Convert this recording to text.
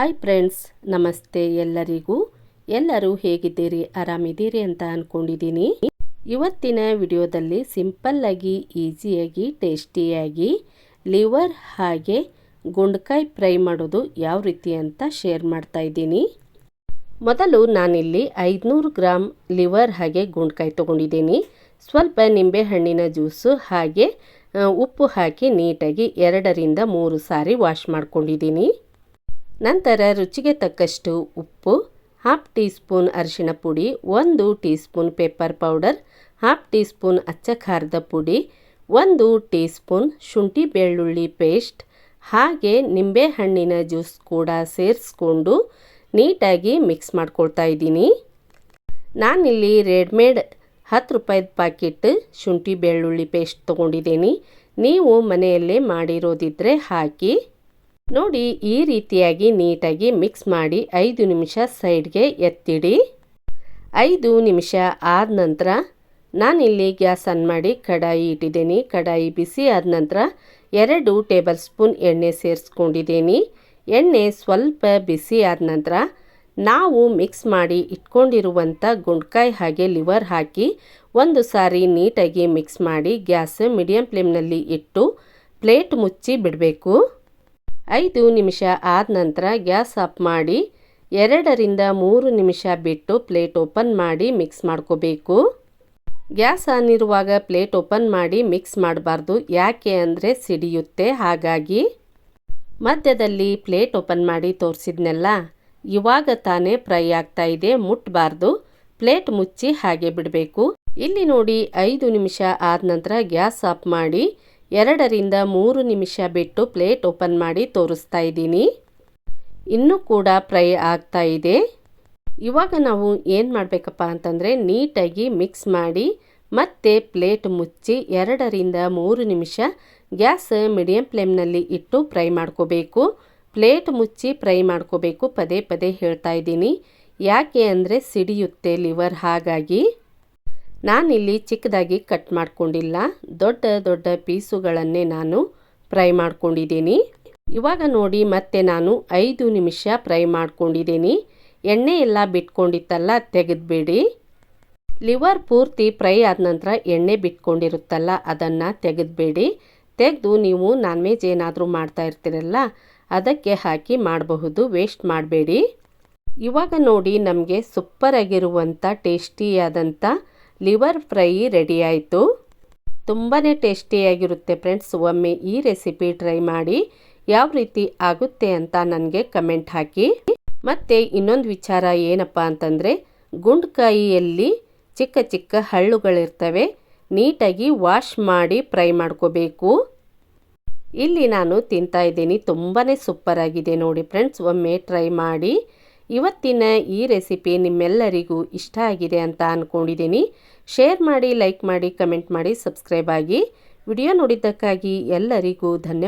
Hi friends, ನಮಸ್ತೆ ಎಲ್ಲರಿಗೂ. ಎಲ್ಲರೂ ಹೇಗಿದ್ದೀರಿ? ಆರಾಮಿದ್ದೀರಿ ಅಂತ ಅಂದ್ಕೊಂಡಿದ್ದೀನಿ ಇವತ್ತಿನ ವಿಡಿಯೋದಲ್ಲಿ ಸಿಂಪಲ್ಲಾಗಿ ಈಸಿಯಾಗಿ ಟೇಸ್ಟಿಯಾಗಿ ಲಿವರ್ ಹಾಗೆ ಗುಂಡ್ಕಾಯಿ ಫ್ರೈ ಮಾಡೋದು ಯಾವ ರೀತಿ ಅಂತ ಶೇರ್ ಮಾಡ್ತಾ ಇದ್ದೀನಿ. ಮೊದಲು ನಾನಿಲ್ಲಿ ಐದುನೂರು ಗ್ರಾಮ್ ಲಿವರ್ ಹಾಗೆ ಗುಂಡ್ಕಾಯಿ ತೊಗೊಂಡಿದ್ದೀನಿ. ಸ್ವಲ್ಪ ನಿಂಬೆಹಣ್ಣಿನ ಜ್ಯೂಸು ಹಾಗೆ ಉಪ್ಪು ಹಾಕಿ ನೀಟಾಗಿ ಎರಡರಿಂದ ಮೂರು ಸಾರಿ ವಾಶ್ ಮಾಡ್ಕೊಂಡಿದ್ದೀನಿ. ನಂತರ ರುಚಿಗೆ ತಕ್ಕಷ್ಟು ಉಪ್ಪು ಹಾಫ್ ಟೀ ಸ್ಪೂನ್ ಅರಿಶಿಣ ಪುಡಿ, ಒಂದು teaspoon pepper powder half teaspoon ಅಚ್ಚ ಖಾರದ ಪುಡಿ, ಒಂದು ಟೀ ಸ್ಪೂನ್ ಶುಂಠಿ ಬೆಳ್ಳುಳ್ಳಿ ಪೇಸ್ಟ್ ಹಾಗೆ ನಿಂಬೆಹಣ್ಣಿನ ಜ್ಯೂಸ್ ಕೂಡ ಸೇರಿಸ್ಕೊಂಡು ನೀಟಾಗಿ ಮಿಕ್ಸ್ ಮಾಡ್ಕೊಳ್ತಾ ಇದ್ದೀನಿ. ನಾನಿಲ್ಲಿ ರೆಡ್ಮೇಡ್ ಹತ್ತು ರೂಪಾಯಿದ ಪ್ಯಾಕೆಟ್ ಶುಂಠಿ ಬೆಳ್ಳುಳ್ಳಿ ಪೇಸ್ಟ್ ತೊಗೊಂಡಿದ್ದೀನಿ. ನೀವು ಮನೆಯಲ್ಲೇ ಮಾಡಿರೋದಿದ್ದರೆ ಹಾಕಿ ನೋಡಿ ಈ ರೀತಿಯಾಗಿ ನೀಟಾಗಿ ಮಿಕ್ಸ್ ಮಾಡಿ ಐದು ನಿಮಿಷ ಸೈಡ್ಗೆ ಎತ್ತಿಡಿ. ಐದು ನಿಮಿಷ ಆದ ನಂತರ ನಾನಿಲ್ಲಿ ಗ್ಯಾಸ್ ಆನ್ ಮಾಡಿ ಕಡಾಯಿ ಇಟ್ಟಿದ್ದೀನಿ. ಕಡಾಯಿ ಬಿಸಿ ಆದ ನಂತರ ಎರಡು ಟೇಬಲ್ ಸ್ಪೂನ್ ಎಣ್ಣೆ ಸೇರಿಸ್ಕೊಂಡಿದ್ದೀನಿ. ಎಣ್ಣೆ ಸ್ವಲ್ಪ ಬಿಸಿ ಆದ ನಂತರ ನಾವು ಮಿಕ್ಸ್ ಮಾಡಿ ಇಟ್ಕೊಂಡಿರುವಂಥ ಗುಂಡ್ಕಾಯಿ ಹಾಗೆ ಲಿವರ್ ಹಾಕಿ ಒಂದು ಸಾರಿ ನೀಟಾಗಿ ಮಿಕ್ಸ್ ಮಾಡಿ ಗ್ಯಾಸ್ ಮೀಡಿಯಮ್ ಫ್ಲೇಮ್ನಲ್ಲಿ ಇಟ್ಟು ಪ್ಲೇಟ್ ಮುಚ್ಚಿ ಬಿಡಬೇಕು. ಐದು ನಿಮಿಷ ಆದ ನಂತರ ಗ್ಯಾಸ್ ಆಫ್ ಮಾಡಿ ಎರಡರಿಂದ ಮೂರು ನಿಮಿಷ ಬಿಟ್ಟು ಪ್ಲೇಟ್ ಓಪನ್ ಮಾಡಿ ಮಿಕ್ಸ್ ಮಾಡ್ಕೋಬೇಕು. ಗ್ಯಾಸ್ ಆನ್ ಇರುವಾಗ ಪ್ಲೇಟ್ ಓಪನ್ ಮಾಡಿ ಮಿಕ್ಸ್ ಮಾಡಬಾರ್ದು, ಯಾಕೆ ಅಂದರೆ ಸಿಡಿಯುತ್ತೆ. ಹಾಗಾಗಿ ಮಧ್ಯದಲ್ಲಿ ಪ್ಲೇಟ್ ಓಪನ್ ಮಾಡಿ ತೋರಿಸಿದ್ನೆಲ್ಲ, ಇವಾಗ ತಾನೇ ಫ್ರೈ ಆಗ್ತಾ ಇದೆ ಮುಟ್ಟಬಾರ್ದು ಪ್ಲೇಟ್ ಮುಚ್ಚಿ ಹಾಗೆ ಬಿಡಬೇಕು. ಇಲ್ಲಿ ನೋಡಿ ಐದು ನಿಮಿಷ ಆದ ನಂತರ ಗ್ಯಾಸ್ ಆಫ್ ಮಾಡಿ ಎರಡರಿಂದ ಮೂರು ನಿಮಿಷ ಬಿಟ್ಟು ಪ್ಲೇಟ್ ಓಪನ್ ಮಾಡಿ ತೋರಿಸ್ತಾ ಇದ್ದೀನಿ. ಇನ್ನೂ ಕೂಡ ಫ್ರೈ ಆಗ್ತಾ ಇದೆ. ಇವಾಗ ನಾವು ಏನು ಮಾಡಬೇಕಪ್ಪ ಅಂತಂದರೆ ನೀಟಾಗಿ ಮಿಕ್ಸ್ ಮಾಡಿ ಮತ್ತೆ ಪ್ಲೇಟ್ ಮುಚ್ಚಿ ಎರಡರಿಂದ ಮೂರು ನಿಮಿಷ ಗ್ಯಾಸ್ ಮೀಡಿಯಂ ಫ್ಲೇಮ್ನಲ್ಲಿ ಇಟ್ಟು ಫ್ರೈ ಮಾಡ್ಕೋಬೇಕು. ಪ್ಲೇಟ್ ಮುಚ್ಚಿ ಫ್ರೈ ಮಾಡ್ಕೋಬೇಕು ಪದೇ ಪದೇ ಹೇಳ್ತಾ ಇದ್ದೀನಿ. ಯಾಕೆ ಅಂದರೆ ಸಿಡಿಯುತ್ತೆ ಲಿವರ್ ಹಾಗಾಗಿ. ನಾನಿಲ್ಲಿ ಚಿಕ್ಕದಾಗಿ ಕಟ್ ಮಾಡಿಕೊಂಡಿಲ್ಲ. ದೊಡ್ಡ ದೊಡ್ಡ ಪೀಸುಗಳನ್ನೇ ನಾನು ಫ್ರೈ ಮಾಡ್ಕೊಂಡಿದ್ದೀನಿ. ಇವಾಗ ನೋಡಿ ಮತ್ತೆ ನಾನು ಐದು ನಿಮಿಷ ಫ್ರೈ ಮಾಡ್ಕೊಂಡಿದ್ದೀನಿ. ಎಣ್ಣೆ ಎಲ್ಲ ಬಿಟ್ಕೊಂಡಿತ್ತಲ್ಲ, ತೆಗೆದುಬಿಡಿ. ಲಿವರ್ ಪೂರ್ತಿ ಫ್ರೈ ಆದ ನಂತರ ಎಣ್ಣೆ ಬಿಟ್ಕೊಂಡಿರುತ್ತಲ್ಲ, ಅದನ್ನು ತೆಗೆದುಬೇಡಿ. ತೆಗೆದು ನೀವು ನಾನ್ ವೆಜ್ ಏನಾದರೂ ಮಾಡ್ತಾ ಇರ್ತೀರಲ್ಲ, ಅದಕ್ಕೆ ಹಾಕಿ ಮಾಡಬಹುದು, ವೇಸ್ಟ್ ಮಾಡಬೇಡಿ. ಇವಾಗ ನೋಡಿ ನಮಗೆ ಸೂಪರಾಗಿರುವಂಥ ಟೇಸ್ಟಿಯಾದಂಥ ಲಿವರ್ ಫ್ರೈ ರೆಡಿ ಆಯಿತು ತುಂಬಾ ಟೇಸ್ಟಿಯಾಗಿರುತ್ತೆ ಫ್ರೆಂಡ್ಸ್. ಒಮ್ಮೆ ಈ ರೆಸಿಪಿ ಟ್ರೈ ಮಾಡಿ. ಯಾವ ರೀತಿ ಆಗುತ್ತೆ ಅಂತ ನನಗೆ ಕಮೆಂಟ್ ಹಾಕಿ. ಮತ್ತು ಇನ್ನೊಂದು ವಿಚಾರ ಏನಪ್ಪ ಅಂತಂದರೆ ಗುಂಡ್ಕಾಯಿಯಲ್ಲಿ ಚಿಕ್ಕ ಚಿಕ್ಕ ಹಳ್ಳುಗಳಿರ್ತವೆ. ನೀಟಾಗಿ ವಾಶ್ ಮಾಡಿ ಫ್ರೈ ಮಾಡ್ಕೋಬೇಕು. ಇಲ್ಲಿ ನಾನು ತಿಂತಾ ಇದ್ದೀನಿ. ತುಂಬಾ ಸೂಪರಾಗಿದೆ ನೋಡಿ ಫ್ರೆಂಡ್ಸ್. ಒಮ್ಮೆ ಟ್ರೈ ಮಾಡಿ. ಇವತ್ತಿನ ಈ ರೆಸಿಪಿ ನಿಮ್ಮೆಲ್ಲರಿಗೂ ಇಷ್ಟ ಆಗಿದೆ ಅಂತ ಅಂದ್ಕೊಂಡಿದ್ದೀನಿ ಶೇರ್ ಮಾಡಿ, ಲೈಕ್ ಮಾಡಿ, ಕಮೆಂಟ್ ಮಾಡಿ, ಸಬ್ಸ್ಕ್ರೈಬ್ ಆಗಿ. ವಿಡಿಯೋ ನೋಡಿದ್ದಕ್ಕಾಗಿ ಎಲ್ಲರಿಗೂ ಧನ್ಯವಾದ.